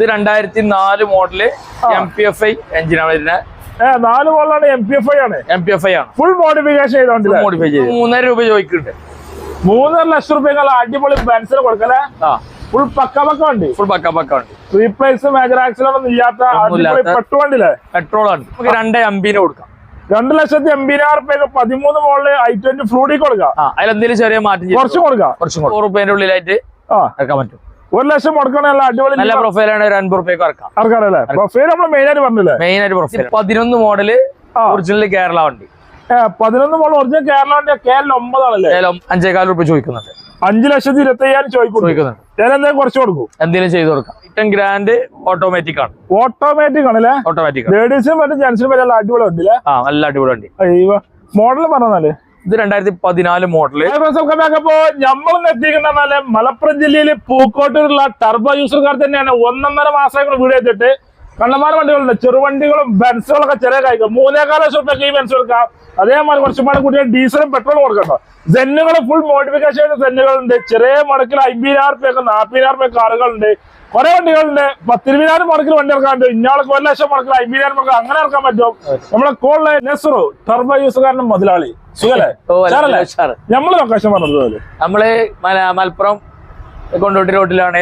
ഇത് രണ്ടായിരത്തി നാല് model M P F I എഞ്ചിനാണ് വരുന്നത്. നാല് മോഡലാണ് എം പി എഫ് ഐ ആണ്. എം പി എഫ് ഐ ആണ്. ഫുൾ മോഡിഫിക്കേഷൻ ചെയ്തോണ്ടില്ലേ മോഡിഫൈ ചെയ്ത്. മൂന്നര രൂപ ചോദിക്കുന്നുണ്ട്. മൂന്നര ലക്ഷം റുപ്യക്കുള്ള അടിപൊളി ബെൻസിന് കൊടുക്കല്ലേ ആ. ഫുൾ പക്ക പക്ക ഉണ്ട് ഫുൾ പക്ക പക്ക ഉണ്ട് റീപ്ലേസ് മേജർ ആക്സിലൊന്നും ഇല്ലാത്ത പെട്രോൾ ഉണ്ടല്ലേ പെട്രോൾ ആണ്. നമുക്ക് രണ്ട് എംബിന് കൊടുക്കാം. രണ്ട് ലക്ഷത്തി എൺപതിനായിരം റുപ്യ പതിമൂന്ന് മോളിൽ ഐ ട്വന്റി ഫ്ലൂഡി കൊടുക്കാം. അതിലെന്തെങ്കിലും ചെറിയ മാറ്റം കുറച്ച് കൊടുക്കാം. കുറച്ചും കൂടെ റുപ്യന്റെ ഉള്ളിലായിട്ട് ആ. വെക്കാൻ പറ്റും. ഒരു ലക്ഷം കൊടുക്കണല്ല അടിപൊളി നല്ല പ്രൊഫൈലാണ് ഒരു അൻപത് റുപ്യക്ക് ഇറക്കാം. പ്രൊഫൈൽ നമ്മൾ മെയിൻ ആയിട്ട് പറഞ്ഞില്ലേ? മെയിൻ ആയിട്ട് പ്രൊഫൈൽ പതിനൊന്ന് മോഡൽ. ഒറിജിനൽ കേരള വണ്ടി. പതിനൊന്ന് മോഡൽ ഒറിജിനൽ കേരള വണ്ടി കേരള ഒമ്പതാണല്ലേ? അഞ്ചേകാൽ റുപ്യ ചോദിക്കുന്നുണ്ട്. അഞ്ചു ലക്ഷത്തി ഇരുപത്തി അയ്യായിരം ചോദിക്കുന്നു ചോദിക്കുന്നുണ്ട് എന്തെങ്കിലും കുറച്ച് കൊടുക്കും. എന്തെങ്കിലും ചെയ്ത് കൊടുക്കാം. ഗ്രാൻഡ് ഓട്ടോമാറ്റിക് ആണ്. ഓട്ടോമാറ്റിക് ആണല്ലേ? ഓട്ടോമാറ്റിക് ലേഡീസിനും മറ്റും ജെന്റ്സിനും പറ്റും അടിപൊളി ഉണ്ടല്ലേ ആ നല്ല അടിപൊളി വണ്ടി. അയ്യോ മോഡൽ പറഞ്ഞാൽ? ഇത് രണ്ടായിരത്തി പതിനാല് മോഡൽ അപ്പോ നമ്മൾ എത്തിക്കുന്ന മലപ്പുറം ജില്ലയിൽ പൂക്കോട്ടൂരുള്ള ടർബോ യൂസർക്കാർ തന്നെയാണ്. ഒന്നൊന്നര മാസങ്ങൾ വീട് എത്തിയിട്ട് കണ്ണമാർ വണ്ടികളുണ്ട്. ചെറുവണ്ടികളും ബെൻസുകളൊക്കെ ചെറിയ കഴിക്കും മൂന്നേകാല ലക്ഷം റുപ്യക്ക് ഈ ബെൻസ് കൊടുക്കാം. അതേമാതിരി കുറച്ചുപാട് കൂടിയ ഡീസലും പെട്രോളും കൊടുക്കട്ടോ. സെന്നുകൾ ഫുൾ മോഡിഫിക്കേഷൻ ചെയ്ത സെന്നുകളുണ്ട് ചെറിയ മുടക്കിൽ അമ്പതിനായിരം റുപ്യക്ക് നാൽപ്പതിനായിരം റുപ്യ കാറുകളുണ്ട്. കുറെ വണ്ടികളുണ്ട്. പത്തിരുപതിനായിരം മുടക്കിൽ വണ്ടി ഇറക്കാണ്ട് ഇന്നാൾക്ക് ഒരു ലക്ഷം മുടക്കിൽ അമ്പതിനായിരം മുടക്കിൽ അങ്ങനെ ഇറക്കാൻ പറ്റും. നമ്മളെ കോളിലെ നെസറു ടർബോ യൂസുകാരൻ മുതലാളി. നമ്മൾ ലൊക്കേഷൻ പറഞ്ഞത് നമ്മൾ മല- മലപ്പുറം കൊണ്ടോട്ടി റോഡിലാണ്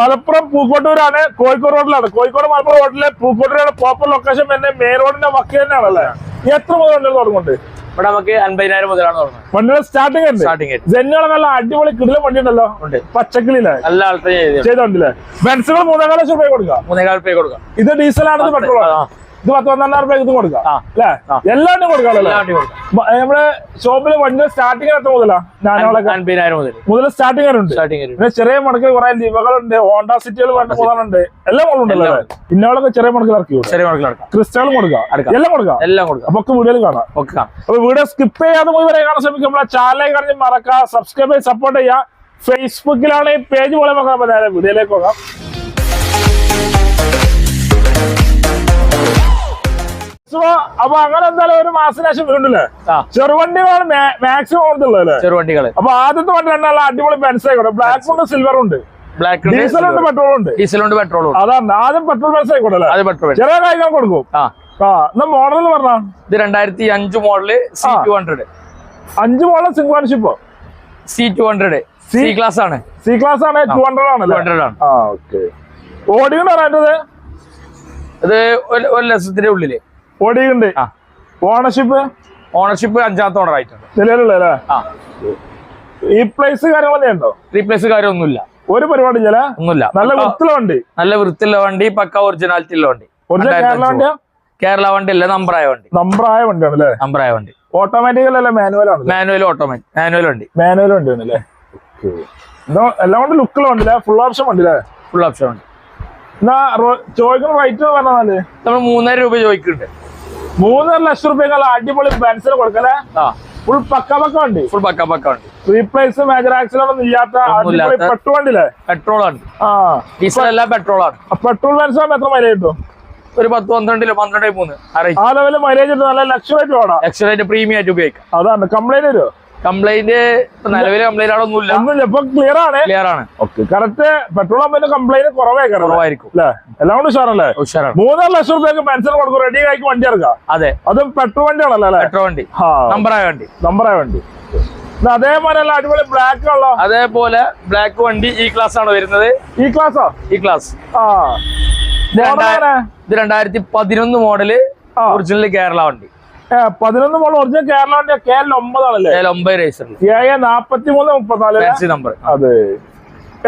മലപ്പുറം പൂക്കോട്ടൂരാണ് കോഴിക്കോട് റോഡിലാണ് കോഴിക്കോട് മലപ്പുറം റോഡിലെ പൂക്കോട്ടൂരാണ് പ്രോപ്പർ ലൊക്കേഷൻ പിന്നെ മെയിൻ റോഡിന്റെ വക്കി തന്നെയാണല്ലേ? എത്ര മുതൽ തുടങ്ങുന്നുണ്ട്? ഇവിടെ നമുക്ക് അൻപതിനായിരം മുതലാണ് തുടങ്ങുന്നത്. വണ്ടികൾ സ്റ്റാർട്ടിംഗ് ഉണ്ട് സ്റ്റാർട്ടിങ് ജെന്നുകളെ നല്ല അടിപൊളി കിടില വണ്ടി ഉണ്ടല്ലോ ഉണ്ട്. പച്ചക്കിളിയിലെ? നല്ല ആൾക്കാർ ചെയ്ത് ചെയ്തോണ്ടില്ലേ ബെൻസുകൾ മൂന്നേകാല ലക്ഷം രൂപ കൊടുക്കാം. മൂന്നേകാൽ റുപ്യ കൊടുക്കാം. ഇത് ഡീസൽ ആണെന്ന് പെട്രോൾ. ഇത് പത്ത് പന്ത്രണ്ടായിരം രൂപ ഇതും കൊടുക്കാം. അല്ലേ. എല്ലാവരും കൊടുക്കാമല്ലോ കൊടുക്കാം. നമ്മുടെ ഷോപ്പിൽ വണ്ടി സ്റ്റാർട്ടിംഗ് എത്ര മുതലാ? അൻപതിനായിരം മുതൽ മുതൽ സ്റ്റാർട്ടിംഗ് ഉണ്ട് പിന്നെ ചെറിയ മുടക്കിൽ കുറെ ലിവകളുണ്ട് ഹോണ്ട സിറ്റികൾ വേണ്ട മൂന്നാറുണ്ട് എല്ലാം കൊള്ളുണ്ടല്ലോ ഇന്നോളൊക്കെ ചെറിയ മുടക്കിൽ ഇറക്കി ചെറിയ മണക്കിൽ എടുക്കാം ക്രിസ്റ്റലും കൊടുക്കാം. എല്ലാം കൊടുക്കാം. എല്ലാം കൊടുക്കാം. അപ്പൊ വീഡിയോയിൽ കാണാം. അപ്പൊ വീഡിയോ സ്കിപ്പ് ചെയ്യാതെ പോയി വരെ കാണാൻ ശ്രമിക്കും നമ്മളെ ചാനലേ കാണി മറക്കാം സബ്സ്ക്രൈബ് ചെയ്ത് സപ്പോർട്ട് ചെയ്യാം ഫേസ്ബുക്കിലാണ് ഈ പേജ് പോലെ നോക്കാം. വീഡിയോയിലേക്ക് പോകാം. So, അപ്പൊ അങ്ങനെ എന്തായാലും ഒരു മാസം ശേഷം വീണ്ടില്ലേ ചെറുവണ്ടികളാണ് മാക്സിമം കൊടുത്തുള്ളത് ചെറുവണ്ടികൾ അപ്പൊ ആദ്യത്തെ വണ്ടി രണ്ടാളും അടിപൊളി ബെൻസ് ആയിക്കോട്ടെ ബ്ലാക്ക് ഉണ്ട് സിൽവർ ഉണ്ട്. ബ്ലാക്ക് ഡീസൽ ഉണ്ട് പെട്രോൾ ഉണ്ട്. പെട്രോൾ ഉണ്ട് അതാണ്. ആദ്യം പെട്രോൾ ബെൻസ് ആയിക്കോട്ടെ അത് പെട്രോൾ ചെറിയ കാര്യങ്ങൾ കൊടുക്കും. ആ. ആ എന്നാ മോഡൽ പറഞ്ഞ? ഇത് രണ്ടായിരത്തി അഞ്ച് മോഡൽ സി ടു ഹൺഡ്രഡ് അഞ്ച് model സിംഗ്വാൻഷിപ്പോ C two hundred C class ആണ്. സി ക്ലാസ് ആണ് ടു ഹൺഡ്രഡ് ആണ് ഹൺഡ്രഡ് ആണ്. ഓടിയുണ്ട് പറയേണ്ടത് ഇത് ഒരു ലക്ഷത്തിന്റെ ഉള്ളിൽ. ഓടിയുണ്ട് ഓണർഷിപ്പ് ഓണർഷിപ്പ് അഞ്ചാമത്തെ ഓണർ ആയിട്ടുണ്ട്. നിലവിലുള്ള റീപ്ലേസ് ആ. ഈ പ്ലേസ് കാര്യങ്ങളൊക്കെ ഉണ്ടോ? റീപ്ലേസ് കാര്യമൊന്നുമില്ല. ഒരു പരിപാടി ഒന്നുമില്ല. നല്ല വൃത്തിയുള്ള വണ്ടി. നല്ല വൃത്തിയുള്ള വണ്ടി പക്ക ഒറിജിനാലിറ്റി ഉള്ള വണ്ടി. കേരള വണ്ടിയാ? കേരള വണ്ടി അല്ല നമ്പറായ വണ്ടി. നമ്പറായ വണ്ടിയാണ് അല്ലേ? നമ്പറായ വണ്ടി. ഓട്ടോമാറ്റിക് അല്ല മാനുവൽ ആണ് മാനുവൽ ഓട്ടോമാറ്റിക് മാനുവൽ വണ്ടി. മാനുവൽ വണ്ടി അല്ലേ? എന്നാ എല്ലാം കൊണ്ട് ലുക്കുള്ള വണ്ടിയില്ലേ ഫുൾ ഓപ്ഷൻ വണ്ടിയില്ലേ ഫുൾ ഓപ്ഷൻ വണ്ടി. എന്നാ ചോദിക്കുന്ന റേറ്റ് പറഞ്ഞാൽ? നമ്മൾ മൂന്നായിരം രൂപ ചോദിക്കുന്നുണ്ട്. മൂന്നര ലക്ഷം റുപ്യക്കുള്ള അടിപൊളി ബെൻസിന് കൊടുക്കലേ ഫുൾ പക്ക പക്ക വണ്ടി. ഫുൾ പക്ക പക്ക വണ്ടി. റീപ്ലേസ് മേജർ ആക്സിഡന്റ് ഒന്നും ഇല്ലാത്ത അടിപൊളി പെട്രോൾ വണ്ടിയില്ലേ? പെട്രോൾ ആണ്. ആ. ഡീസൽ എല്ലാം പെട്രോൾ ആണ്. പെട്രോൾ ബെൻസ് എത്ര മൈലേജ് കിട്ടും? ഒരു പത്ത് പന്ത്രണ്ടിലോ പന്ത്രണ്ട് മൂന്ന് ആ ലെവലിൽ മൈലേജ് നല്ല ലക്ഷമായിട്ട് ഓടാം. എക്സ്ട്രായിട്ട് പ്രീമിയം ആയിട്ട് ഉപയോഗിക്കാം. അതാണ്. കംപ്ലൈന്റ് വരുമോ കംപ്ലൈന്റ് നിലവിലെ കംപ്ലൈന്റ് അവിടെ ഒന്നുമില്ല. ഒന്നുമില്ല. ഇപ്പൊ ക്ലിയർ ആണ്. ക്ലിയർ ആണ്. ഓക്കെ കറക്റ്റ് പെട്രോൾ പമ്പിന്റെ കംപ്ലൈന്റ് കുറവേ കുറവായിരിക്കും. അല്ലേ? എല്ലാം കൊണ്ട് ഉഷാറല്ലേ? ഉഷാറാണ്. മൂന്നര ലക്ഷം റുപ്യക്ക് പെൻഷൻ കൊടുക്കും. റെഡി ആക്കി വണ്ടി ഇറക്കാം അതെ. അതും പെട്രോൾ വണ്ടി ആണല്ലോ പെട്രോൾ വണ്ടി. ആ നമ്പറായ വണ്ടി. നമ്പറായ വണ്ടി. അതേപോലെ അടിപൊളി ബ്ലാക്ക് ഉള്ളോ അതേപോലെ ബ്ലാക്ക് വണ്ടി ഈ ക്ലാസ് ആണ് വരുന്നത്. ഈ ക്ലാസ്സോ ഈ ക്ലാസ് ആ. ഇത് രണ്ടായിരത്തി പതിനൊന്ന് മോഡൽ ഒറിജിനൽ കേരള വണ്ടി. പതിനൊന്ന് മോൾ ഒറിജിനൽ കേരളത്തിന്റെ കെ എൽ ഒമ്പതാണല്ലേ? ഒമ്പത് റേസറിൽ ഏ നാപ്പത്തി മൂന്ന് മുപ്പത്തിനാല് നമ്പർ അതെ.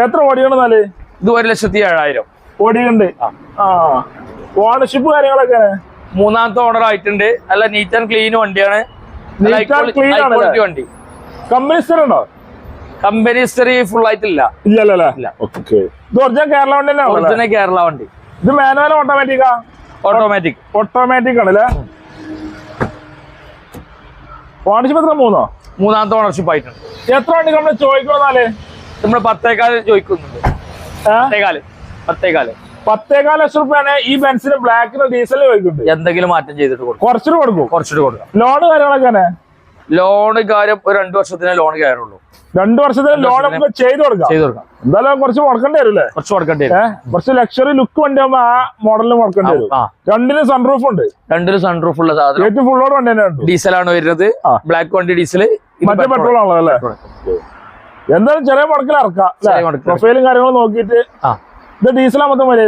എത്ര ഓടിക്കണെന്നാൽ ഇത് ഒരു ലക്ഷത്തി ഏഴായിരം. ഓടിയുണ്ട് ആ. ഓണർഷിപ്പ് കാര്യങ്ങളൊക്കെ മൂന്നാമത്തെ ഓണർ ആയിട്ടുണ്ട്. നല്ല നീറ്റ് ആൻഡ് ക്ലീൻ വണ്ടിയാണ്. വണ്ടി. കമ്പനി സ്ഥിരണ്ടോ കമ്പനി ഹിസ്റ്ററി ഫുൾ ആയിട്ടില്ല. ഇല്ലല്ലേ കേരള വണ്ടി കേരള വണ്ടി. ഇത് മാനുവൽ ഓട്ടോമാറ്റിക്കാ ഓട്ടോമാറ്റിക് ഓട്ടോമാറ്റിക് ആണല്ലേ? ഓണർഷിപ്പ് എത്ര മൂന്നോ? മൂന്നാമത്തെ ഓണർഷിപ്പ് ആയിട്ടുണ്ട്. എത്ര നമ്മൾ ചോദിക്കണമെന്നാൽ നമ്മൾ പത്തേക്കാൽ ചോദിക്കുന്നുണ്ട്. പത്തേക്കാൽ പത്തേകാൽ. പത്തേകാൽ. പത്തേകാൽ ലക്ഷം റുപ്യാണ് ഈ ബെൻസിന് ബ്ലാക്കിന് ഡീസൽ ചോദിക്കുന്നുണ്ട്. എന്തെങ്കിലും മാറ്റം ചെയ്തിട്ട് കൊടുക്കും. കുറച്ചിട്ട് കൊടുക്കും. കുറച്ചിട്ട് കൊടുക്കും. ലോണ് കാര്യങ്ങളൊക്കെ ലോണ് കാര്യം ഒരു രണ്ടു വർഷത്തിനേ ലോൺ കയറുള്ളൂ. രണ്ടു വർഷത്തിന് ലോൺ നമുക്ക് ചെയ്ത് കൊടുക്കാം. ചെയ്ത് കൊടുക്കാം. എന്തായാലും കുറച്ച് മുടക്കേണ്ടി വരും കുറച്ച് മുടക്കേണ്ടി വരും. കുറച്ച് ലക്ഷറി ലുക്ക് വണ്ടി ആകുമ്പോ ആ മോഡലിന് മുടക്കേണ്ടി വരും. സൺറൂഫ് ഉണ്ട്. രണ്ടിലും സൺറൂഫ് ഉള്ള സാധനം. ഏറ്റവും ഫുള്ളോട് വണ്ടി തന്നെ ഡീസൽ ആണ് വരുന്നത്. ബ്ലാക്ക് വണ്ടി ഡീസൽ മറ്റേ പെട്രോൾ ആണല്ലോ അല്ലേ? എന്തായാലും ചെറിയ മുടക്കിൽ ഇറക്കാം പ്രൊഫൈലും കാര്യങ്ങളും നോക്കിയിട്ട് ഇത് ഡീസലാ മൊത്തം വില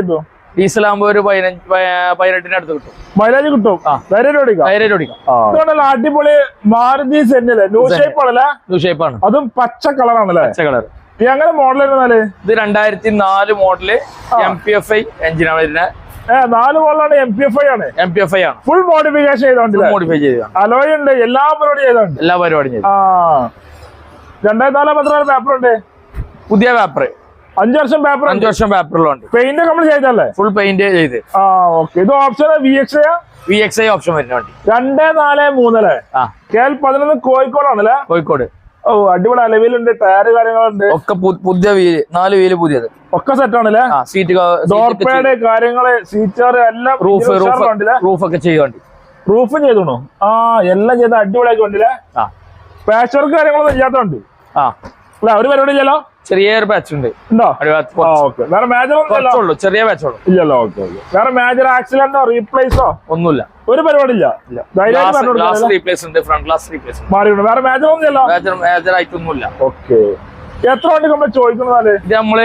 കിട്ടും ഒരു പതിനഞ്ച് പതിനെട്ടിന് അടുത്ത് കിട്ടും. മൈലേജ് കിട്ടും. ധൈര്യം ഓടിക്കാം ധൈര്യം ഓടിക്കാം ഇതുകൊണ്ടല്ലോ അടിപൊളി മാരുതി സെന്നല്ലേ ന്യൂ ഷേപ്പ് ആണല്ലേ? ഇത് ഷേപ്പാണ് അതും പച്ച കളറാണല്ലേ പച്ച കളർ ഈ അങ്ങനെ മോഡൽ ഇരുന്നാൽ ഇത് രണ്ടായിരത്തി നാല് model M P F I എഞ്ചിനാണ് വരുന്നത്. നാല് മോഡലാണ് എം പി എഫ് ഐ ആണ്. എം പി എഫ് ഐ ആണ്. ഫുൾ മോഡിഫിക്കേഷൻ ചെയ്തോണ്ടില്ലേ? മോഡിഫൈ ചെയ്ത അലോയ് ഉണ്ട് എല്ലാ പരിപാടിയും ചെയ്തോണ്ട്. എല്ലാ പരിപാടിയും ചെയ്തു. രണ്ടായിരത്തി നാലാം പത്ര പേപ്പർ ഉണ്ട്? പുതിയ പേപ്പർ അഞ്ചു വർഷം പേപ്പർ അഞ്ചു വർഷം പേപ്പറിലുണ്ട് പെയിന്റ് നമ്മൾ ചെയ്തല്ലേ ഫുൾ പെയിന്റ് ചെയ്ത്. ആ ഓക്കെ ഇത് option V X V X I option വരുന്ന വണ്ടി. രണ്ട് നാല് മൂന്നല്ലേ കെ എൽ പതിനൊന്ന് കോഴിക്കോടാണല്ലേ? കോഴിക്കോട്. ഓ അടിപൊളി അലവിലുണ്ട് ടയർ കാര്യങ്ങളുണ്ട്. ഒക്കെ പുതിയ വീൽ നാല് വീൽ പുതിയത്. ഒക്കെ സെറ്റ് ആണല്ലേ? സീറ്റ് ഡോർപേഡ് കാര്യങ്ങൾ സീറ്റർ എല്ലാം റൂഫ് റൂഫ് റൂഫ് ഒക്കെ ചെയ്യുന്നുണ്ട് റൂഫും ചെയ്തോണു. ആ എല്ലാം ചെയ്ത് അടിപൊളിയാക്കി ഉണ്ടല്ലേ ആ. പാച്ച് വർക്ക് കാര്യങ്ങളൊന്നും ചെയ്യാത്തതുണ്ട് ആ. അല്ല ഒരു പരിപാടി ഇല്ലല്ലോ ചെറിയൊരു ബാച്ച് ഉണ്ട്. വേറെ മേജർ ചെറിയ പാച്ചുള്ളൂ ഇല്ലല്ലോ ഓക്കെ ഓക്കെ വേറെ മേജർ ആക്സിഡന്റോ റീപ്ലേസോ ഒന്നുമില്ല. ഒരു പരിപാടി ഇല്ല. ധൈര്യമായിട്ട് ഗ്ലാസ് പറഞ്ഞു ഗ്ലാസ് കൊടുക്കാം റീപ്ലേസ് ഉണ്ട് ഫ്രണ്ട് ഗ്ലാസ് റീപ്ലേസ് ഉണ്ട്. മാറിയുണ്ട് വേറെ മേജർ ഒന്നും ഇല്ലല്ലോ? Major major ആയിട്ടൊന്നുമില്ല. ഓക്കെ എത്ര വണ്ടി നമ്മൾ ചോദിക്കുന്നതാൽ ഇത് നമ്മൾ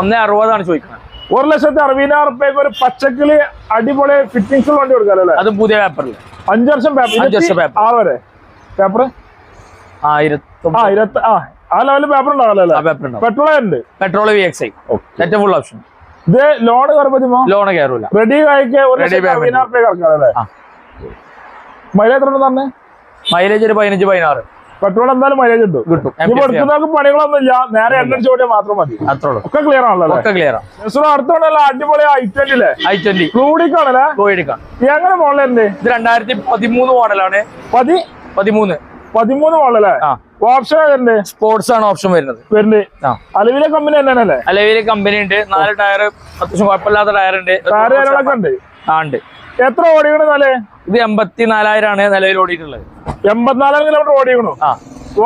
ഒന്നേ അറുപതാണ് ചോദിക്കുന്നത് ഒരു ലക്ഷത്തി അറുപതിനായിരം റുപ്യക്ക് ഒരു പച്ചക്കിളി അടിപൊളി ഫിറ്റിംഗ്സ് വണ്ടി കൊടുക്കാല്ലേ അത് പുതിയ പേപ്പറിൽ അഞ്ചു വർഷം പേപ്പർ അഞ്ച് വർഷം paper. ആറ് വരെ? പേപ്പർ ആയിരത്തി ആയിരത്തി ആ ആ ലെവലിൽ പേപ്പർ ഉണ്ടാവില്ല പേപ്പർ പെട്രോൾ ഉണ്ട്. പെട്രോൾ വി എക്സ് ഐ ഏറ്റവും ഫുൾ ഓപ്ഷൻ ഇത് ലോൺ കയറുമ്പോ ലോൺ കയറൂല. റെഡി. മൈലേജ് ഉണ്ടെന്ന് മൈലേജ് ഒരു പതിനഞ്ച് പതിനാറ്. പെട്രോൾ എന്തായാലും മൈലേജ് ഉണ്ട് കിട്ടും. എടുക്കുന്നവർക്ക് പണികളൊന്നും ഇല്ല. നേരെ എണ്ണടിച്ച് ഓടിയാൽ മാത്രം മതി. അത്രേ ഒക്കെ ക്ലിയർ ആണല്ലോ ഒക്കെ ക്ലിയർ ആണ്. അടുത്തോണ്ടല്ല അടിപൊളി ഐ ട്വന്റി അല്ലേ ഐ ട്വന്റി ക്ലൂഡിക്കാണല്ലേ കോഴിയെടുക്കാം എങ്ങനെ മോഡലുണ്ട് ഇത് രണ്ടായിരത്തി പതിമൂന്ന് മോഡലാണ് പതി പതിമൂന്ന്. പതിമൂന്ന് മോഡലല്ലേ ആ. ഓപ്ഷൻ വരുന്നത് സ്പോർട്സ് ആണ് ഓപ്ഷൻ വരുന്നത്. വരുന്നത്. അലവിലെ കമ്പനി തന്നെയാണല്ലേ? അലവിലെ കമ്പനി ഉണ്ട്. നാല് ടയർ അത്യാവശ്യം കുഴപ്പമില്ലാത്ത ടയർ ഉണ്ട്. ഉണ്ട്? ആ ഉണ്ട്. എത്ര ഓടിക്കണു നാല് ഇത് എൺപത്തിനാലായിരം ആണ് നിലവിൽ ഓടിയിട്ടുള്ളത്. എൺപത്തിനാലായിരം കിലോമീറ്റർ ഓടിക്കണോ? ആ.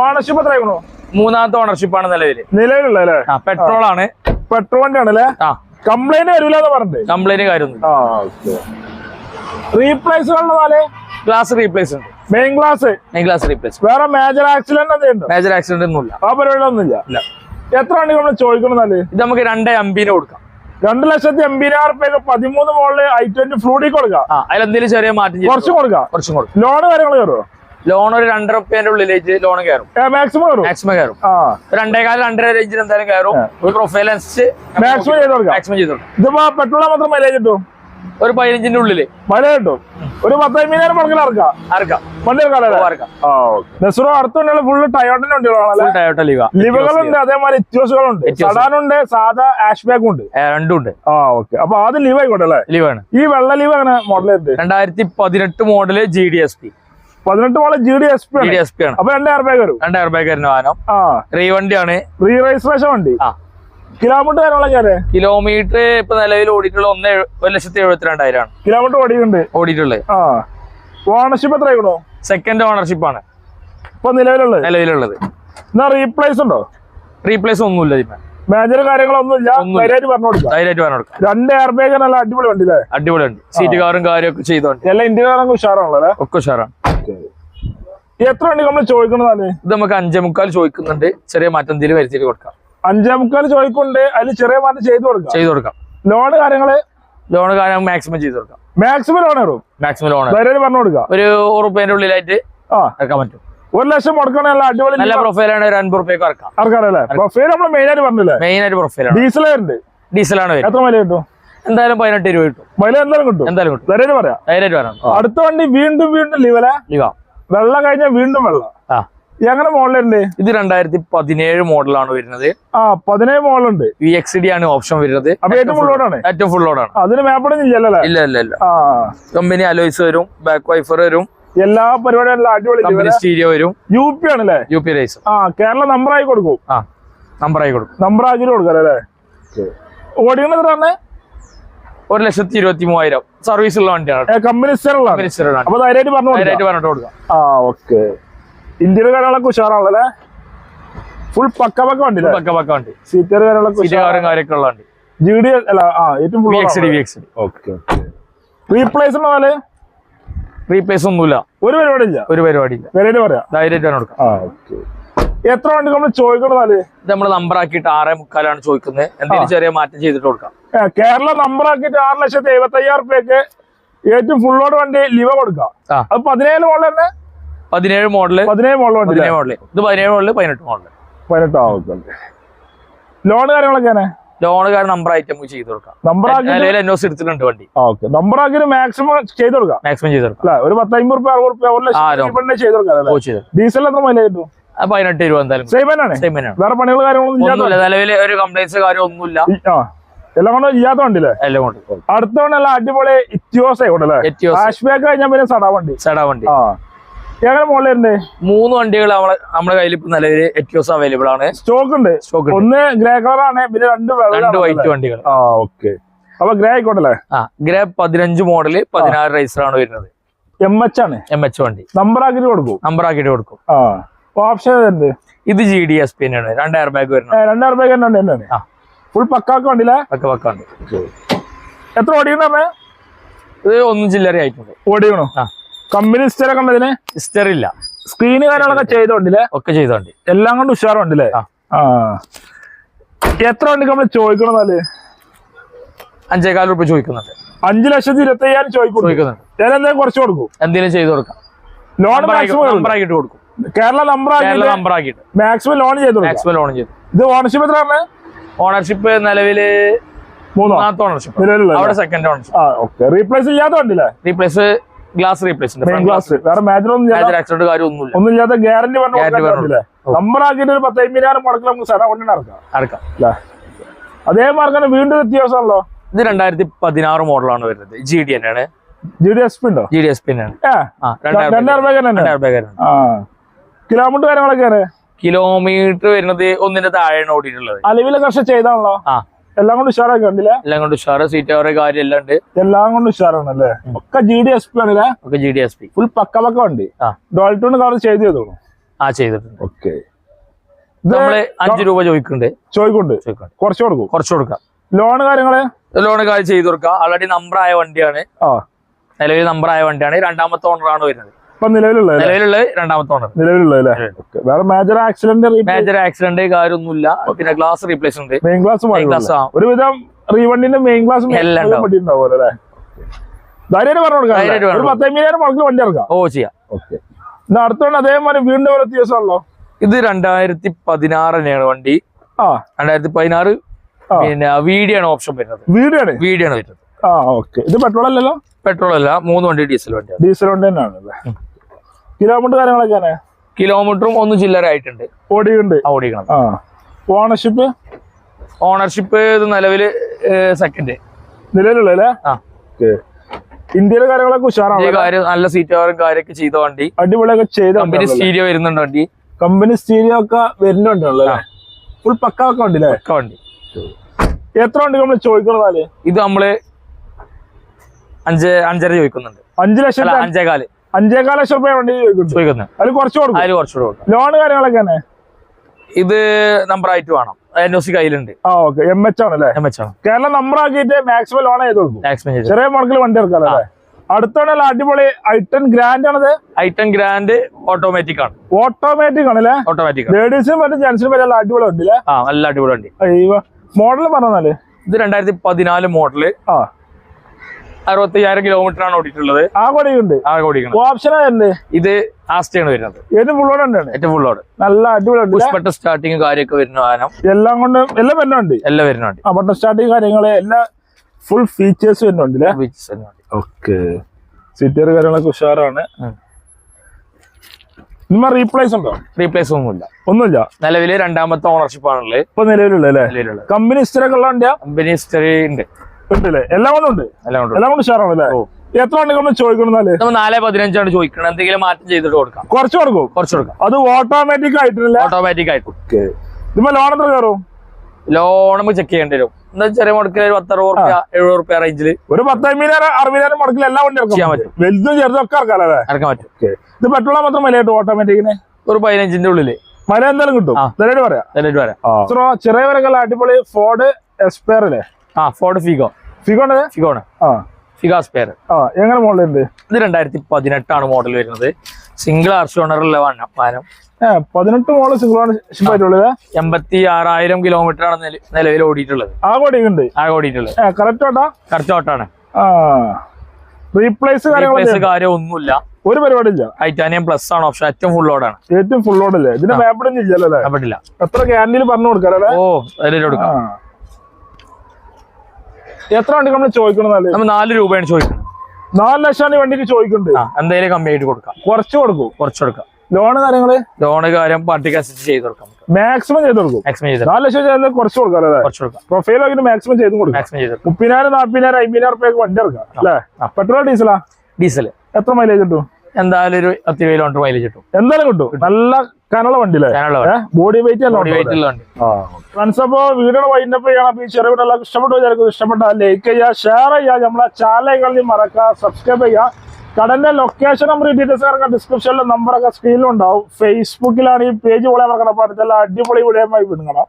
ഓണർഷിപ്പ് എത്ര ആയിക്കണോ? മൂന്നാമത്തെ ഓണർഷിപ്പ് ആണ് നിലവിൽ നിലവിലുള്ള പെട്രോൾ ആണ്. പെട്രോൾ ആണല്ലേ? ആ. കംപ്ലൈന്റ് വരില്ല പറഞ്ഞത് കംപ്ലൈന്റ് കാര്യമൊന്നും റീപ്ലേസ് ഗ്ലാസ് റീപ്ലേസ് ഉണ്ട്. മെയിൻ ക്ലാസ് ഗ്ലാസ് റീപ്ലേസ് വേറെ മേജർ ആക്സിഡന്റ് എന്തെയുണ്ടോ മേജർ ആക്സിഡന്റ് ഒന്നുമില്ല ആ പരിപാടിയൊന്നുമില്ല ഇല്ല. എത്ര ആണ് നമ്മൾ ചോദിക്കണമെന്നാൽ നാല് ഇത് നമുക്ക് രണ്ട് അമ്പീന് കൊടുക്കാം. രണ്ട് ലക്ഷത്തി എൺപതിനായിരം റുപ്യ പതിമൂന്ന് മോളിൽ ഐ ട്വന്റി ഫ്ലൂഡി കൊടുക്കാം. അതിലെന്തെങ്കിലും ചെറിയ മാറ്റം കുറച്ച് കൊടുക്കാം. കുറച്ചും കൊടുക്കും. ലോൺ കാര്യങ്ങൾ കയറുമോ ലോൺ ഒരു രണ്ടര റുപ്യന്റെ ഉള്ളിലേക്ക് ലോൺ കയറും. മാക്സിമം കയറും. മാക്സിമം കയറും രണ്ടേകാൽ രണ്ടര റേഞ്ചിൽ എന്തായാലും കയറും. ഒരു പ്രൊഫൈൽ അനുസരിച്ച് മാക്സിമം ചെയ്ത് കൊടുക്കാം. മാക്സിമം ചെയ്ത് കൊടുക്കാം. ഇതിപ്പോ പെട്രോൾ മാത്രം മൈലേജ് കിട്ടും? ഒരു പതിനഞ്ചിന്റെ ഉള്ളിൽ. മഴ കിട്ടും? ഒരു പത്തമ്പതിനായിരം മുടക്കിൽ ഇറക്കാം അറക്കാം. വണ്ടി ഇറക്കാം ആർക്കാം നെസ്റോ അടുത്തുള്ള ഫുള്ള് ടയോട്ടിന്റെ വണ്ടികളാണല്ലേ? ഫുൾ ടയോട്ട ലീവ ലിവുകളുണ്ട് അതേമാതിരി. സഡാനുണ്ട് സാധാ ആഷ് ഉണ്ട്. ആ ഓക്കെ. അപ്പൊ ആദ്യം ലീവ് ആയിക്കോട്ടെ അല്ലേ? ലീവാണ് ഈ വെള്ള ലിവ അങ്ങനെ മോഡൽ രണ്ടായിരത്തി പതിനെട്ട് model G D S P പതിനെട്ട് model G D S P ആണ്. ഡി എസ് പി ആണ്. അപ്പൊ രണ്ട് എയർ ബാഗ് വരും. രണ്ട് എയർബാഗിന്റെ വാഹനം. റീ വണ്ടിയാണ് റീ രജിസ്ട്രേഷൻ വണ്ടി. ആ. കിലോമീറ്റർ വരെയുള്ള ഞാൻ കിലോമീറ്റർ ഇപ്പൊ നിലവിൽ ഓടിയിട്ടുള്ള ഒന്ന് ഒരു ലക്ഷത്തി എഴുപത്തിരണ്ടായിരം ആണ് കിലോമീറ്റർ ഓടിയിട്ടുണ്ട്? ഓടിയിട്ടുള്ളത്. ആ. ഓണർഷിപ്പ് എത്ര ആയിക്കണോ സെക്കൻഡ് ഓണർഷിപ്പ് ആണ്. ഇപ്പൊ നിലവിലുള്ളത്? നിലവിലുള്ളത്. എന്നാ റീപ്ലേസ് ഉണ്ടോ? റീപ്ലേസ് ഒന്നുമില്ല ഇതിന്. മേജർ കാര്യങ്ങളൊന്നുമില്ല. ധൈര്യമായിട്ട് പറഞ്ഞു കൊടുക്കാം. ധൈര്യമായിട്ട് പറഞ്ഞു കൊടുക്കാം. രണ്ട് എയർ ബാഗ് നല്ല അടിപൊളി വണ്ടി അല്ലേ? സീറ്റ് കവറും കാര്യമൊക്കെ ചെയ്തോണ്ട്. എല്ലാം ഇന്ത്യക്കാരൊക്കെ ഉഷാറാണല്ലോ അല്ലേ? ഒക്കെ ഉഷാറാണ്. എത്ര വണ്ടി നമ്മൾ ചോദിക്കണതാണ് ഇത് നമുക്ക് അഞ്ചേ മുക്കാൽ ചോദിക്കുന്നുണ്ട്. ചെറിയ മാറ്റം എന്തെങ്കിലും വരുത്തിയിട്ട് കൊടുക്കാം. അഞ്ചേ മുക്കാൽ ചോദിക്കൊണ്ട് അതിൽ ചെറിയ മാറ്റം ചെയ്തു കൊടുക്കാം. ചെയ്തു കൊടുക്കാം. ലോണ് കാര്യങ്ങൾ? ലോൺ കാര്യം മാക്സിമം ചെയ്തു കൊടുക്കാം. മാക്സിമം ലോൺ കയറും മാക്സിമം ലോൺ പറഞ്ഞു കൊടുക്കാം. ഒരു ഉറുപ്പേന്റെ ഉള്ളിലായിട്ട് ആ. ഇറക്കാൻ പറ്റും. ഒരു ലക്ഷം മുടക്കണ അടിപൊളി നല്ല പ്രൊഫൈലാണ് ഒരു അൻപത് റുപ്യക്ക് ഇറക്കാം. പ്രൊഫൈൽ നമ്മൾ മെയിൻ ആയിട്ട് പറഞ്ഞില്ലേ? മെയിൻ ആയിട്ട് പ്രൊഫൈലാണ് ഡീസൽ ഉണ്ട് ഡീസലാണ് എത്ര വില കിട്ടും? എന്തായാലും പതിനെട്ട് രൂപ കിട്ടും. വില എന്തായാലും കിട്ടും. എന്തായാലും കിട്ടും. ധൈര്യമായിട്ട് പറയാം. ധൈര്യമായിട്ട് വരണം. അടുത്ത വണ്ടി വീണ്ടും വീണ്ടും ലിവല ലിവ വെള്ളം കഴിഞ്ഞാൽ വീണ്ടും വെള്ളം. എങ്ങനെ മോഡലുണ്ട് ഇത് രണ്ടായിരത്തി പതിനേഴ് മോഡലാണ് വരുന്നത്. ആ പതിനേഴ് മോഡലുണ്ട് വി എക്സ് ഡി ആണ് ഓപ്ഷൻ വരുന്നത്. ഏറ്റവും ഫുള്ളോടാണ്? ഏറ്റവും ഫുൾ ലോഡാണ് അതിന് മേപ്പടൊന്നും ഇല്ലല്ലേ ഇല്ല ഇല്ല ഇല്ല. കമ്പനി അലോയ്സ് വരും ബാക്ക് വൈഫർ വരും. എല്ലാ പരിപാടിയും അടിപൊളി സ്റ്റീരിയോ വരും. യു പി ആണല്ലേ യു പി റൈസ് ആ കേരള നമ്പർ ആയി കൊടുക്കും. ആ നമ്പർ ആയി കൊടുക്കും. നമ്പർ ആക്കി കൊടുക്കാം അല്ലേ? ഓടിക്കുന്നത് തന്നെ ഒരു ലക്ഷത്തി ഇരുപത്തി മൂവായിരം. സർവീസ് ഉള്ള വണ്ടിയാണ്. കമ്പനി ധൈര്യമായിട്ട് പറഞ്ഞു പറഞ്ഞിട്ട് കൊടുക്കാം. ആ ഓക്കെ ഇന്ത്യയുടെ കാര്യങ്ങളൊക്കെ ഉഷാറാണല്ലേ ഫുൾ പക്ക പക്ക വണ്ടി പക്ക പക്ക വണ്ടി. സീറ്റർ കാര്യങ്ങളൊക്കെ ഉള്ള വണ്ടി. ജി ഡി അല്ല ആ ഏറ്റവും ഫുൾ ഓക്കെ റീപ്ലേസ് ഉണ്ടോ റീപ്ലേസ് ഒന്നുമില്ല. ഒരു പരിപാടി ഇല്ല ഒരു പരിപാടിയില്ല. പേരേറ്റ് പറയാം. ധൈര്യമായിട്ട് കൊടുക്കാം എത്ര വണ്ടി നമ്മൾ ചോദിക്കണതാൽ നമ്മൾ നമ്പർ ആക്കിയിട്ട് ആറേ മുക്കാലാണ് ചോദിക്കുന്നത് എന്തെങ്കിലും ചെറിയ മാറ്റം ചെയ്തിട്ട് കൊടുക്കാം. കേരള നമ്പർ ആക്കിയിട്ട് ആറ് ലക്ഷത്തി എഴുപത്തി അയ്യായിരം റുപ്യക്ക് ഏറ്റവും ഫുള്ളോട് വണ്ടി ലിവ കൊടുക്കാം. അത് പതിനേഴ് മുകളിൽ തന്നെ. പതിനേഴ് മോഡൽ. പതിനേഴ് മോഡൽ പതിനേഴ് മോഡൽ. ഇത് പതിനേഴ് മോഡൽ പതിനെട്ട് മോഡൽ. പതിനെട്ട് ആവും ലോൺ കാര്യങ്ങളൊക്കെ ലോണുകാരൻ നമ്പർ ആയിട്ട് നമുക്ക് ചെയ്ത് കൊടുക്കാം. നമ്പർ ആക്കി നിലവിൽ എൻ എടുത്തിട്ടുണ്ട് വണ്ടി. ഓക്കെ. നമ്പർ ആക്കി മാക്സിമം ചെയ്ത് കൊടുക്കാം. മാക്സിമം ചെയ്ത് കൊടുക്കാം. അല്ല? ഒരു പത്തമ്പത് റുപ്യ അറുപത് റുപ്യ ഒരു ലക്ഷം ചെയ്ത് കൊടുക്കാം ഡീസൽ എത്ര മൈലേജ് പതിനെട്ട് രൂപ എന്തായാലും. വേറെ പണികൾ കാര്യങ്ങളൊന്നും നിലവിൽ ഒരു കംപ്ലൈൻസ് കാര്യം ഒന്നുമില്ല. എല്ലാം കൊണ്ടും ഇല്ലാത്ത വണ്ടിയില്ലേ? എല്ലാം കൊണ്ട്. അടുത്ത വണ്ടി അടിപൊളി ഇത്യോസ് ഉണ്ടല്ലേ ഇറ്റിയോസ് ബാക്ക് കഴിഞ്ഞാൽ പിന്നെ സടാ വണ്ടി. സടാ വണ്ടി. ആ. മൂന്ന് വണ്ടികൾ നമ്മളെ നമ്മുടെ കയ്യിൽ ഇപ്പൊ നിലവിൽ എറ്റിയോസ് അവൈലബിൾ ആണ്. സ്റ്റോക്ക് ഉണ്ട്. സ്റ്റോക്ക് ഒന്ന് ഗ്രേ കളർ ആണ് പിന്നെ രണ്ട് രണ്ട് വൈറ്റ് വണ്ടികൾ. ആ ഓക്കെ അപ്പൊ ഗ്രേ ആയിക്കോട്ടല്ലേ? ആ ഗ്രേ പതിനഞ്ച് മോഡൽ പതിനാറ് റൈസർ ആണ് വരുന്നത്. എം എച്ച് ആണ്. എം എച്ച് വണ്ടി. നമ്പർ ആക്കിട്ട് കൊടുക്കും? നമ്പർ ആക്കിട്ട് കൊടുക്കും. ആ. ഓപ്ഷൻ ഉണ്ട് ഇത് ജി ഡി എസ് പി തന്നെയാണ്. രണ്ട് എയർ ബാഗ് വരുന്നത് രണ്ടായിരം ബാഗ് തന്നെ തന്നെയാണ്. ആ. ഫുൾ പക്കാക്ക വണ്ടിയില്ലേ പക്ക പക്കാണ്ട് എത്ര ഓടിയെന്ന് പറഞ്ഞേ? ഇത് ഒന്നും ചില്ലറ ആയിട്ടുണ്ട്. ഓടിയണോ? ആ. കമ്പനി സ്റ്റർ ഒക്കെ ഉണ്ടതിന് ഹിസ്റ്റർ ഇല്ല സ്ക്രീന് കാര്യങ്ങളൊക്കെ ചെയ്തോണ്ടില്ലേ? ഒക്കെ ചെയ്തോണ്ട്. എല്ലാം കൊണ്ട് ഉഷാറുണ്ടല്ലേ? ആ. എത്ര വണ്ടിക്ക് നമ്മൾ ചോദിക്കണമെന്നാൽ അഞ്ചേകാൽ രൂപ ചോദിക്കുന്നുണ്ട്. അഞ്ചു ലക്ഷത്തി ഇരുപത്തി അയ്യായിരം ചോദിക്കും ചോദിക്കുന്നുണ്ട്. ഞാൻ എന്തെങ്കിലും കുറച്ച് കൊടുക്കും. എന്തെങ്കിലും ചെയ്ത് കൊടുക്കാം. ലോൺ നമ്പർ ആക്കിയിട്ട് കൊടുക്കും. കേരള നമ്പർ കേരള നമ്പർ ആക്കിയിട്ട്. മാക്സിമം ലോൺ ചെയ്തു മാക്സിമം ലോൺ ചെയ്തു. ഇത് ഓണർഷിപ്പ് എത്ര പറഞ്ഞേ? ഓണർഷിപ്പ് നിലവിൽ മൂന്നാമത്തെ ഓണർഷിപ്പ് അവിടെ സെക്കൻഡ് ഓണർഷിപ്പ് റീപ്ലേസ് ചെയ്യാത്ത വണ്ടിയില്ലേ? റീപ്ലേസ് ഗ്ലാസ് റീപ്ലേസ് ഗ്ലാസ് വേറെ മേജർ ആക്സിഡന്റ് കാര്യം ഒന്നുമില്ല ഒന്നും ഗ്യാരണ്ടി പറഞ്ഞു നമ്പർ ആക്കിയിട്ട് ഒരു പത്ത് മുടക്കിൽ നമുക്ക് സ്ഥലം കൊണ്ടു നടക്കാം അടക്കാം അതേ മാർക്കാണ് വീണ്ടും വ്യത്യാസമാണല്ലോ. ഇത് രണ്ടായിരത്തി പതിനാറ് മോഡലാണ് വരുന്നത്. ജി ഡി ആണ്. ജി ഡി എസ് പി ഉണ്ടോ? G D S P kilometre കാര്യങ്ങളൊക്കെയാണ് കിലോമീറ്റർ വരുന്നത് ഒന്നിന്റെ താഴെയാണ് ഓടിയിട്ടുള്ളത്. അലവിലെ കർഷ ചെയ്താണല്ലോ? ആ. എല്ലാം കൊണ്ട് ഉഷാറാക്കി കണ്ടില്ലേ? എല്ലാം കൊണ്ട് ഉഷാറ് സീറ്റ് അവരുടെ കാര്യം എല്ലാം ഉണ്ട് എല്ലാം കൊണ്ട് ഉഷാറാണ് അല്ലേ ഒക്കെ ജി ഡി എസ് പി ആണല്ലേ? ഒക്കെ G D S P full പക്ക പക്ക വണ്ടി. ഡോൾ ടൂൺ കവർ ചെയ്ത് ചെയ്തോളൂ ആ ചെയ്തിട്ടുണ്ട്. ഓക്കെ നമ്മൾ അഞ്ചു രൂപ ചോദിക്കുന്നുണ്ട്. ചോദിക്കൊണ്ട് ചോദിക്കുന്നുണ്ട്. കുറച്ച് കൊടുക്കും. കുറച്ച് കൊടുക്കാം. ലോണ് കാര്യങ്ങൾ? ലോൺ കാര്യം ചെയ്ത് കൊടുക്കാം. ആൾറെഡി നമ്പർ ആയ വണ്ടിയാണ്. ആ. നിലവിൽ നമ്പർ ആയ വണ്ടിയാണ്. രണ്ടാമത്തെ ഓണറാണ് വരുന്നത്. നിലവിലുള്ളത് രണ്ടാമത്തെ ഓണർ നിലവിലുള്ളത് വേറെ മേജർ ആക്സിഡന്റ് മേജർ ആക്സിഡന്റ് കാര്യമൊന്നുമില്ല. പിന്നെ ഗ്ലാസ് റീപ്ലേസ് ഉണ്ട്. മെയിൻ ഗ്ലാസ് ഒരുവിധം റീവണ്ടിന്റെ മെയിൻ ഗ്ലാസ് എല്ലാം അല്ലേ? ധൈര്യം പറഞ്ഞു കൊടുക്കാം ഒരു പറഞ്ഞു പത്തമ്പതിനായിരം മുടക്കിൽ വണ്ടി ഇറക്കാം. ഓ ചെയ്യാം. ഓക്കെ എന്നാ അടുത്തോണ്ട് അതേമാതിരി വീണ്ടും ഒരു ഇത് രണ്ടായിരത്തി പതിനാറ് തന്നെയാണ് വണ്ടി. ആ. രണ്ടായിരത്തി പതിനാറ് പിന്നെ വീഡിയാണ് ഓപ്ഷൻ വരുന്നത്. വീഡിയാണ് വീഡിയാണ് വരുന്നത്. ആ ഓക്കെ ഇത് പെട്രോൾ അല്ലല്ലോ? പെട്രോൾ അല്ല മൂന്ന് വണ്ടി ഡീസൽ വണ്ടിയാണ്. ഡീസൽ വണ്ടി തന്നെയാണ് അല്ലേ? കിലോമീറ്റർ കാര്യങ്ങളൊക്കെ കിലോമീറ്ററും ഒന്ന് ചില്ലറ ആയിട്ടുണ്ട് ഓടിയുണ്ട് ഓടിക്കണം ഓണർഷിപ്പ് ഓണർഷിപ്പ് ഇത് നിലവിൽ സെക്കൻഡ് നിലവിലുള്ള ഇന്ത്യയിലെ കാര്യങ്ങളൊക്കെ ഉഷാറാണ് കാര്യം നല്ല സീറ്റ് കവറും കാര്യമൊക്കെ ചെയ്ത വണ്ടി. അടിപൊളിയൊക്കെ ചെയ്ത കമ്പനി സ്റ്റീരിയോ വരുന്നുണ്ട് വണ്ടി. കമ്പനി സ്റ്റീരിയോ ഒക്കെ വരുന്നുണ്ടല്ലോ ഫുൾ പക്ക ഒക്കെ ഉണ്ടല്ലേ ഒക്കെ വണ്ടി. എത്ര വണ്ടി നമ്മൾ ചോദിക്കണതാൽ ഇത് നമ്മൾ അഞ്ച് അഞ്ചര ചോദിക്കുന്നുണ്ട്. അഞ്ചു ലക്ഷം അല്ല അഞ്ചേകാൽ ലക്ഷം രൂപ വണ്ടി ചോദിക്കുന്നു ചോദിക്കുന്നത്. അതിൽ കുറച്ച് കൊടുക്കും. അതിൽ കുറച്ചുകൂടെ കൊടുക്കും. ലോൺ കാര്യങ്ങളൊക്കെയാണ് ഇത് നമ്പർ ആയിട്ട് വേണം. എൻഒസി കയ്യിലുണ്ട്. ആ ഓക്കെ എം എച്ച് ആണല്ലേ എം എച്ച് ആണ്. കേരളം നമ്പർ ആക്കിയിട്ട് മാക്സിമം ലോൺ ചെയ്ത് കൊടുക്കും. ചെറിയ മുടക്കിൽ വണ്ടി എടുക്കാം അല്ലേ? അടിപൊളി ഐട്ടൺ ഗ്രാൻഡ് ആണത്? ഐട്ടൺ ഗ്രാൻഡ് ഓട്ടോമാറ്റിക് ആണ്. ഓട്ടോമാറ്റിക് ആണല്ലേ? ഓട്ടോമാറ്റിക് ആണ്. ലേഡീസിനും പറ്റും ജെന്റ്സിനും പറ്റും നല്ല അടിപൊളി ഉണ്ടല്ലേ ആ നല്ല അടിപൊളി വണ്ടി. അയ്യോ മോഡൽ പറഞ്ഞാൽ? ഇത് രണ്ടായിരത്തി പതിനാല് മോഡൽ ആ. അറുപത്തയ്യായിരം കിലോമീറ്റർ ആണ് ഓടിയിട്ടുള്ളത്. ആ കൊടിയുണ്ട്. ആ ഓടിക്കണം ഓപ്ഷനാണ് ഇത് ആസ്റ്റയാണ് വരുന്നത്. ഏത് ഫുള്ളോട് ഉണ്ട് ഏറ്റവും ഫുൾ ലോഡ് നല്ല അടിപൊളി പുഷ്പെട്ട സ്റ്റാർട്ടിങ് കാര്യമൊക്കെ വരുന്ന വാഹനം എല്ലാം കൊണ്ടും എല്ലാം വരുന്നുണ്ട് എല്ലാം വരുന്നുണ്ട് ആ ബട്ടർ സ്റ്റാർട്ടിങ് കാര്യങ്ങൾ എല്ലാ ഫുൾ ഫീച്ചേഴ്സ് വരുന്നുണ്ട് ഓക്കെ. സീറ്റർ കാര്യങ്ങളൊക്കെ ഉഷാറാണ്. റീപ്ലേസ് ഉണ്ടോ? റീപ്ലേസ് ഒന്നുമില്ല. ഒന്നുമില്ല? നിലവിൽ രണ്ടാമത്തെ ഓണർഷിപ്പ് ആണുള്ളത്. ഇപ്പൊ നിലവിലുള്ള കമ്പനി ഹിസ്റ്ററി ഒക്കെ ഉള്ള കമ്പനി ഹിസ്റ്ററി ഉണ്ട്. ഉണ്ടല്ലേ? എല്ലാം കൊണ്ടും ഉണ്ട്? എല്ലാം ഉണ്ട്. എല്ലാം കൊണ്ട് എത്ര വണ്ടി കൊണ്ട് ചോദിക്കണമെന്നാൽ? നമ്മൾ നാല് പതിനഞ്ചാണ് ചോദിക്കണം എന്തെങ്കിലും മാറ്റം ചെയ്തിട്ട് കൊടുക്കാം. കുറച്ച് കൊടുക്കും? കുറച്ച് കൊടുക്കാം. അത് ഓട്ടോമാറ്റിക് ആയിട്ടില്ല? ഓട്ടോമാറ്റിക് ആയിട്ട് ഓക്കെ ഇതിപ്പോ ലോൺ എത്ര കയറും? ലോൺ നമുക്ക് ചെക്ക് ചെയ്യേണ്ടി വരും. എന്താ ചെറിയ മുടക്കിൽ ഒരു പത്തറുപത് റുപ്യ എഴുപത് റുപ്യ റേഞ്ചിൽ ഒരു പത്തമ്പതിനായിരം അറുപതിനായിരം മുടക്കിൽ എല്ലാ വണ്ടി ചെയ്യാൻ ഇറക്കാം പറ്റും. വലുതും ചെറുതും ഒക്കെ ഇറക്കാം ഇറക്കാൻ പറ്റും. ഇത് പെട്രോൾ മാത്രം ഓട്ടോമാറ്റിക്കിന് ഒരു പതിനഞ്ചിന്റെ ഉള്ളിൽ. മല എന്തായാലും കിട്ടും. പറയാം ചെറിയ അടിപൊളി ഫോർഡ് എക്സ്പയർ അല്ലേ ആ ഫോർഡ് ഫിഗോ ഫിഗോണ് ആ. ഫിഗോ സ്പെയർ ആ എങ്ങനെ ഉണ്ട്? ഇത് രണ്ടായിരത്തി പതിനെട്ടാണ് മോഡൽ വരുന്നത് സിംഗിൾ ആർ ഓണറുള്ള വാഹനം പതിനെട്ട് മോഡൽ സിംഗിൾ ഷിപ്പ് ആയിട്ടുള്ളത് എൺപത്തി ആറായിരം കിലോമീറ്റർ ആണ് നിലവിൽ ഓടിയിട്ടുള്ളത്. ആ കൊടിയുണ്ട് ആകെ ഓടിയിട്ടുള്ളത്. കറക്റ്റ് ഓട്ടാ കറക്റ്റ് ആ. റീപ്ലേസ് റീപ്ലേസ് കാര്യം ഒന്നുമില്ല ഒരു പരിപാടി ഇല്ല ടൈറ്റാനിയം പ്ലസ് ആണ്. ഓപ്ഷൻ ഏറ്റവും ഫുൾ ലോഡ് ആണ്. ഏറ്റവും ഫുൾ ലോഡ് അല്ലേ? ഇതിന്റെ മാപ്പിടൊന്നും ഇല്ലല്ലോ അല്ലേ? ഇല്ല എത്ര ക്യാൻഡിൽ പറഞ്ഞു കൊടുക്കാറല്ലേ ഓ അതിൽ കൊടുക്കാം എത്ര വണ്ടി നമ്മൾ ചോദിക്കണം നമ്മൾ നാല് രൂപയാണ് ചോദിക്കുന്നത്. നാല് ലക്ഷം വണ്ടിക്ക് ചോദിക്കുന്നുണ്ട് എന്തായാലും എന്തെങ്കിലും കമ്മി ആയിട്ട് കൊടുക്കാം. കുറച്ച് കൊടുക്കും. കുറച്ച് കൊടുക്കാം. ലോണ് കാര്യങ്ങൾ? ലോണ് കാര്യം പാർട്ടിക്ക് അസിസ്റ്റ് ചെയ്ത് കൊടുക്കാം മാക്സിമം ചെയ്ത് കൊടുക്കും. മാക്സിമം ചെയ്ത് നാല് ലക്ഷം ചെയ്താൽ കുറച്ച് കൊടുക്കാം അല്ലേ? കുറച്ച് കൊടുക്കാം. പ്രൊഫൈൽ ആയിട്ട് മാക്സിമം ചെയ്ത് കൊടുക്കും. മാക്സിമം ചെയ്ത് മുപ്പതിനായിരം നാൽപ്പതിനായിരം അമ്പതിനായിരം റുപ്യക്ക് വണ്ടി ഇറക്കാം അല്ലേ. പെട്രോൾ ഡീസലാ? ഡീസൽ എത്ര മൈലേജ് കിട്ടും? എന്തായാലും ഒരു പത്ത് കിലോമീറ്റർ മൈലേജ് കിട്ടും. എന്തായാലും കിട്ടും. നല്ല കനുള്ള വണ്ടി. അല്ലേ ബോഡി വെയിറ്റ് അല്ല ബോഡി വെയിറ്റ് ഫ്രണ്ട്സ് അപ്പോ വീഡിയോ വൈൻഡപ്പ് ചെയ്യണം അപ്പൊ ഈ ചെറിയ വീടെല്ലാം ഇഷ്ടപ്പെട്ടു വിചാരിക്കും ഇഷ്ടപ്പെട്ട ലൈക്ക് ചെയ്യുക ഷെയർ ചെയ്യുക. നമ്മളെ ചാനലുകളിൽ മറക്കുക സബ്സ്ക്രൈബ് ചെയ്യുക. കടന്റെ ലൊക്കേഷൻ നമ്പർ ഡീറ്റെയിൽസ് ഇറങ്ങാൻ ഡിസ്ക്രിപ്ഷനിലെ നമ്പറൊക്കെ സ്ക്രീനിലുണ്ടാവും ഫേസ്ബുക്കിലാണ് ഈ പേജ് പോലെ മറക്കണം അപ്പൊ അടുത്തുള്ള അടിപൊളി വീഡിയോ വിടുങ്ങണം